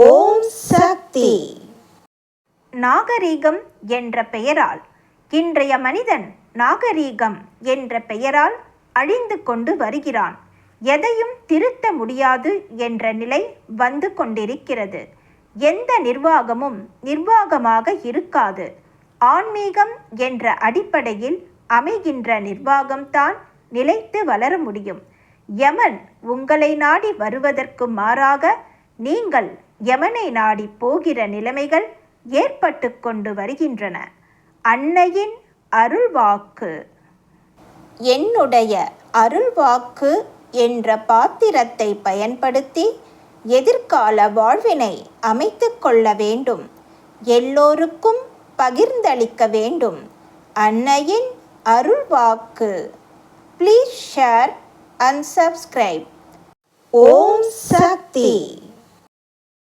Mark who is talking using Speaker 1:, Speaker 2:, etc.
Speaker 1: ஓம் சக்தி.
Speaker 2: நாகரீகம் என்ற பெயரால் இன்றைய மனிதன் நாகரீகம் என்ற பெயரால் அழிந்து கொண்டு வருகிறான். எதையும் திருத்த முடியாது என்ற நிலை வந்து கொண்டிருக்கிறது. எந்த நிர்வாகமும் நிர்வாகமாக இருக்காது. ஆன்மீகம் என்ற அடிப்படையில் அமைகின்ற நிர்வாகம்தான் நிலைத்து வளர முடியும். யமன் உங்களை நாடி வருவதற்கு மாறாக நீங்கள் யமனை நாடி போகிற நிலைமைகள் ஏற்பட்டு கொண்டு வருகின்றன. அன்னையின் அருள்வாக்கு. என்னுடைய அருள்வாக்கு என்ற பாத்திரத்தை பயன்படுத்தி எதிர்கால வாழ்வினை அமைத்து கொள்ள வேண்டும். எல்லோருக்கும் பகிர்ந்தளிக்க வேண்டும். அன்னையின் அருள்வாக்கு. Please share and subscribe
Speaker 1: Om Shakti.